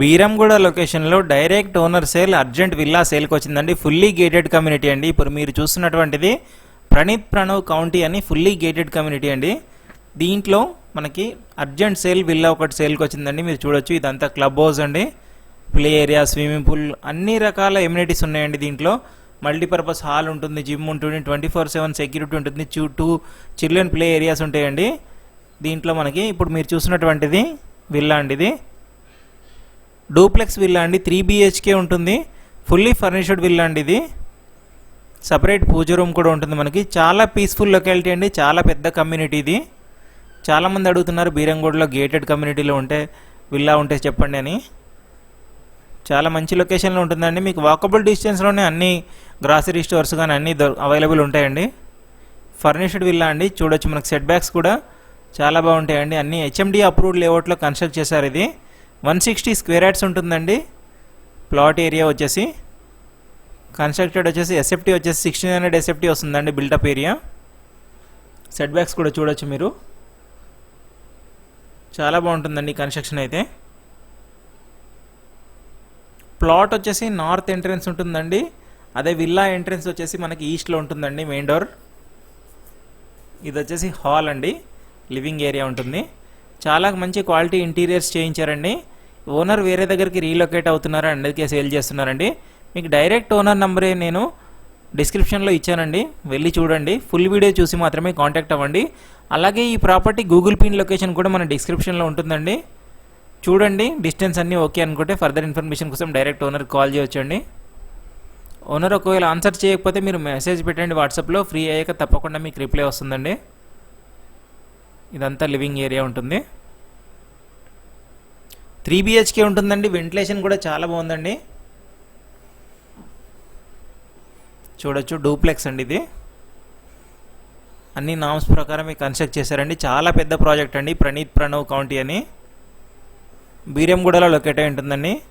బీరంగూడ లొకేషన్లో direct owner sale urgent villa సేల్కి వచ్చిందండి. ఫుల్లీ గేటెడ్ కమ్యూనిటీ అండి. ఇప్పుడు మీరు చూస్తున్నటువంటిది ప్రణీత్ ప్రణవ్ కౌంటీ అని ఫుల్లీ గేటెడ్ కమ్యూనిటీ అండి. దీంట్లో మనకి అర్జెంట్ సేల్ విల్లా ఒకటి సేల్కి వచ్చిందండి. మీరు చూడొచ్చు ఇదంతా క్లబ్ హౌస్ అండి. ప్లే ఏరియా స్విమ్మింగ్ పూల్ అన్ని రకాల ఎమ్యూనిటీస్ ఉన్నాయండి దీంట్లో. మల్టీపర్పస్ హాల్ ఉంటుంది జిమ్ ఉంటుంది ట్వంటీ ఫోర్ సెవెన్ సెక్యూరిటీ ఉంటుంది టూ చిల్డ్రన్ ప్లే ఏరియాస్ ఉంటాయండి. దీంట్లో మనకి ఇప్పుడు మీరు చూసినటువంటిది విల్లా అండి ఇది. డూప్లెక్స్ విల్లా అండి త్రీ బిహెచ్కే ఉంటుంది. ఫుల్లీ ఫర్నిష్డ్ విల్లా అండి ఇది. సపరేట్ పూజ రూమ్ కూడా ఉంటుంది మనకి. చాలా పీస్ఫుల్ లొకాలిటీ అండి. చాలా పెద్ద కమ్యూనిటీ ఇది. చాలామంది అడుగుతున్నారు బీరంగూడలో గేటెడ్ కమ్యూనిటీలో ఉంటే విల్లా ఉంటే చెప్పండి అని. చాలా మంచి లొకేషన్లో ఉంటుందండి. మీకు వాకబుల్ డిస్టెన్స్లోనే అన్ని గ్రాసరీ స్టోర్స్ కానీ అన్ని అవైలబుల్ ఉంటాయండి. ఫర్నిష్డ్ విల్లా అండి. చూడొచ్చు మనకి సెట్ బ్యాక్స్ కూడా. చాలా బాగుంటాయండి. అన్ని హెచ్ఎండి అప్రూవ్డ్ లేఅవుట్లో కన్స్ట్రక్ట్ చేశారు ఇది. వన్ సిక్స్టీ స్క్వేర్ యాడ్స్ ఉంటుందండి. ప్లాట్ ఏరియా వచ్చేసి కన్స్ట్రక్టెడ్ వచ్చేసి ఎస్ఎఫ్టీ వచ్చేసి సిక్స్టీన్ హండ్రెడ్ ఎస్ఎఫ్టీ వస్తుందండి బిల్డప్ ఏరియా. సెట్ బ్యాక్స్ కూడా చూడొచ్చు మీరు. చాలా బాగుంటుందండి కన్స్ట్రక్షన్ అయితే. ప్లాట్ వచ్చేసి నార్త్ ఎంట్రన్స్ ఉంటుందండి. అదే విల్లా ఎంట్రన్స్ వచ్చేసి మనకి ఈస్ట్లో ఉంటుందండి మెయిన్ డోర్. ఇది వచ్చేసి హాల్ అండి. లివింగ్ ఏరియా ఉంటుంది. చాలా మంచి క్వాలిటీ ఇంటీరియర్స్ చేయించారండి. ఓనర్ వేరే దగ్గరికి రీలొకేట్ అవుతున్నారు అందుకే సేల్ చేస్తున్నారండి. మీకు డైరెక్ట్ ఓనర్ నెంబరే నేను డిస్క్రిప్షన్లో ఇచ్చానండి. వెళ్ళి చూడండి. ఫుల్ వీడియో చూసి మాత్రమే కాంటాక్ట్ అవ్వండి. అలాగే ఈ ప్రాపర్టీ గూగుల్ పిన్ లొకేషన్ కూడా మన డిస్క్రిప్షన్లో ఉంటుందండి. చూడండి. డిస్టెన్స్ అన్నీ ఓకే అనుకుంటే ఫర్దర్ ఇన్ఫర్మేషన్ కోసం డైరెక్ట్ ఓనర్ కాల్ చేయొచ్చండి. ఓనర్ ఒకవేళ ఆన్సర్ చేయకపోతే మీరు మెసేజ్ పెట్టండి వాట్సాప్లో. ఫ్రీ అయ్యాక తప్పకుండా మీకు రిప్లై వస్తుందండి. ఇదంతా లివింగ్ ఏరియా ఉంటుంది. త్రీ బిహెచ్కే ఉంటుందండి. వెంటిలేషన్ కూడా చాలా బాగుందండి. చూడొచ్చు డూప్లెక్స్ అండి ఇది. అన్ని నామ్స్ ప్రకారం కన్స్ట్రక్ట్ చేశారండి. చాలా పెద్ద ప్రాజెక్ట్ అండి. ప్రణీత్ ప్రణవ్ కౌంటీ అని. బీరంగూడలో లొకేట్ అయి ఉంటుందండి.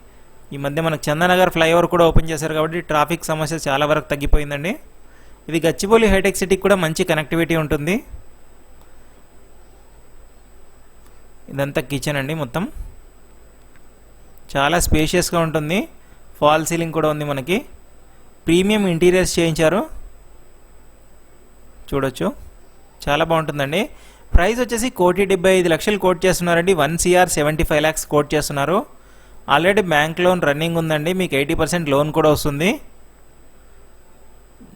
ఈ మధ్య మనకు చందనగర్ ఫ్లైఓవర్ కూడా ఓపెన్ చేశారు కాబట్టి ట్రాఫిక్ సమస్య చాలా వరకు తగ్గిపోయిందండి. ఇది గచ్చిబౌలి హైటెక్ సిటీకి కూడా మంచి కనెక్టివిటీ ఉంటుంది. ఇదంతా కిచెన్ అండి మొత్తం. చాలా స్పేషియస్గా ఉంటుంది. ఫాల్ సీలింగ్ కూడా ఉంది మనకి. ప్రీమియం ఇంటీరియర్స్ చేయించారు. చూడొచ్చు. చాలా బాగుంటుందండి. ప్రైస్ వచ్చేసి కోటి డెబ్బై ఐదు లక్షలు కోట్ చేస్తున్నారండి. One CR seventy five lakhs quote చేస్తున్నారు. ఆల్రెడీ బ్యాంక్ లోన్ రన్నింగ్ ఉందండి. మీకు ఎయిటీ పర్సెంట్ లోన్ కూడా వస్తుంది.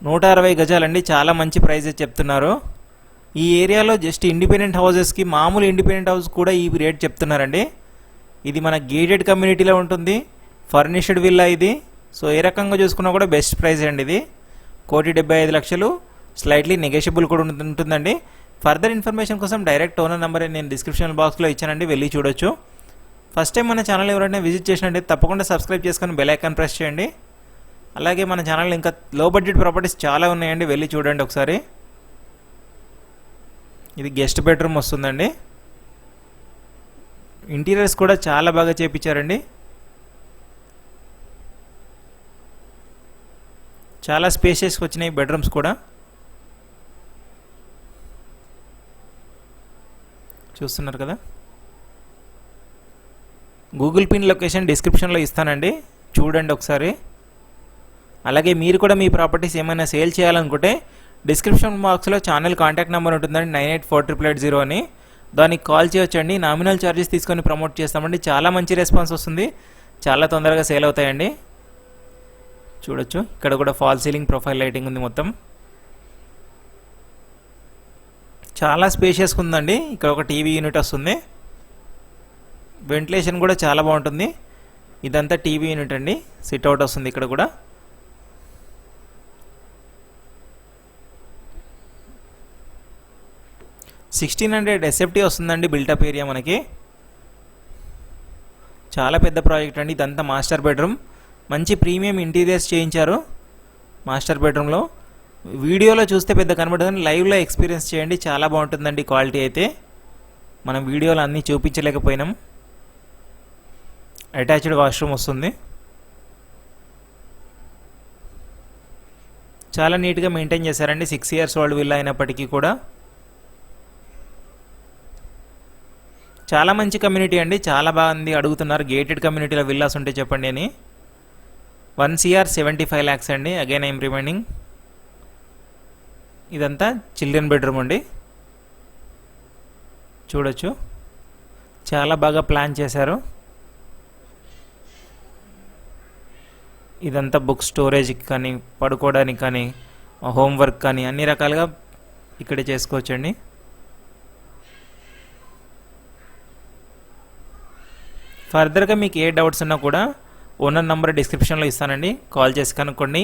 నూట అరవై గజాలండి. చాలా మంచి ప్రైస్ చెప్తున్నారు. ఈ ఏరియాలో జస్ట్ ఇండిపెండెంట్ హౌసెస్కి మామూలు ఇండిపెండెంట్ హౌస్ కూడా ఈ రేట్ చెప్తున్నారండి. ఇది మన గేటెడ్ కమ్యూనిటీలో ఉంటుంది. ఫర్నిష్డ్ విల్లా ఇది. సో ఏ రకంగా చూసుకున్నా కూడా బెస్ట్ ప్రైస్ అండి ఇది. కోటి డెబ్బై ఐదు లక్షలు. స్లైట్లీ నెగోషియబుల్ కూడా ఉంటుందండి. ఫర్దర్ ఇన్ఫర్మేషన్ కోసం డైరెక్ట్ ఓనర్ నెంబర్ నేను డిస్క్రిప్షన్ బాక్స్లో ఇచ్చానండి. వెళ్ళి చూడొచ్చు. ఫస్ట్ టైం మన ఛానల్ ఎవరైనా విజిట్ చేసినట్టే తప్పకుండా సబ్స్క్రైబ్ చేసుకొని బెల్ ఐకాన్ ప్రెస్ చేయండి. అలాగే మన ఛానల్ ఇంకా లో బడ్జెట్ ప్రాపర్టీస్ చాలా ఉన్నాయండి. వెళ్ళి చూడండి ఒకసారి. ఇది గెస్ట్ బెడ్రూమ్ వస్తుందండి. ఇంటీరియర్స్ కూడా చాలా బాగా చేపించారండి. చాలా స్పేసెస్కి వచ్చినాయి బెడ్రూమ్స్ కూడా. చూస్తున్నారు కదా. గూగుల్ పిన్ లొకేషన్ డిస్క్రిప్షన్లో ఇస్తానండి. చూడండి ఒకసారి. అలాగే మీరు కూడా మీ ప్రాపర్టీస్ ఏమైనా సేల్ చేయాలనుకుంటే డిస్క్రిప్షన్ బాక్స్లో ఛానల్ కాంటాక్ట్ నెంబర్ ఉంటుందండి nine eight four triple eight zero అని. దానికి కాల్ చేయొచ్చండి. నామినల్ ఛార్జెస్ తీసుకొని ప్రమోట్ చేస్తామండి. చాలా మంచి రెస్పాన్స్ వస్తుంది. చాలా తొందరగా సేల్ అవుతాయండి. చూడొచ్చు. ఇక్కడ కూడా ఫాల్ సీలింగ్ ప్రొఫైల్ లైటింగ్ ఉంది మొత్తం. చాలా స్పేషియస్గా ఉందండి. ఇక్కడ ఒక టీవీ యూనిట్ వస్తుంది. వెంటిలేషన్ కూడా చాలా బాగుంటుంది. ఇదంతా టీవీ యూనిట్ అండి. సిట్ అవుట్ వస్తుంది ఇక్కడ కూడా. సిక్స్టీన్ హండ్రెడ్ ఎస్ఎఫ్టీ వస్తుందండి బిల్టప్ ఏరియా మనకి. చాలా పెద్ద ప్రాజెక్ట్ అండి ఇదంతా మాస్టర్ బెడ్రూమ్. మంచి ప్రీమియం ఇంటీరియర్స్ చేయించారు మాస్టర్ బెడ్రూమ్లో. వీడియోలో చూస్తే పెద్ద కనబడుతుంది లైవ్లో ఎక్స్పీరియన్స్ చేయండి చాలా బాగుంటుందండి క్వాలిటీ అయితే. మనం వీడియోలో అన్నీ చూపించలేకపోయినాం. అటాచ్డ్ వాష్రూమ్ వస్తుంది. చాలా నీట్గా మెయింటైన్ చేశారండి సిక్స్ ఇయర్స్ ఓల్డ్ విల్లా అయినప్పటికీ కూడా. చాలా మంచి కమ్యూనిటీ అండి. చాలా బాగుంది. అడుగుతున్నారు. గేటెడ్ కమ్యూనిటీలో విల్లాస్ ఉంటే చెప్పండి అని. One CR seventy five lakhs అండి. అగైన్ ఐమ్ రిమైండింగ్ ఇదంతా చిల్డ్రన్ బెడ్రూమ్ అండి. చూడొచ్చు. చాలా బాగా ప్లాన్ చేశారు. ఇదంతా బుక్ స్టోరేజ్కి కానీ పడుకోవడానికి కానీ హోంవర్క్ కానీ అన్ని రకాలుగా ఇక్కడే చేసుకోవచ్చండి. ఫర్దర్గా మీకు ఏ డౌట్స్ ఉన్నా కూడా ఓనర్ నంబర్ డిస్క్రిప్షన్లో ఇస్తానండి. కాల్ చేసి కనుక్కోండి.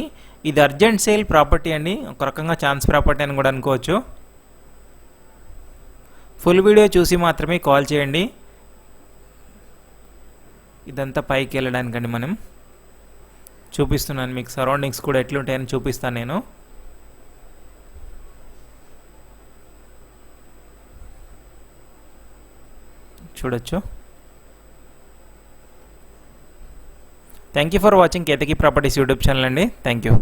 ఇది అర్జెంట్ సేల్ ప్రాపర్టీ అండి. ఒక రకంగా ఛాన్స్ ప్రాపర్టీ అని కూడా అనుకోవచ్చు. ఫుల్ వీడియో చూసి మాత్రమే కాల్ చేయండి. ఇదంతా పైకి వెళ్ళడానికండి మనం. చూపిస్తున్నాను మీకు సరౌండింగ్స్ కూడా ఎట్లుంటాయని చూపిస్తాను నేను. చూడొచ్చు. Thank you for watching Ketaki Properties YouTube channel అండి. Thank you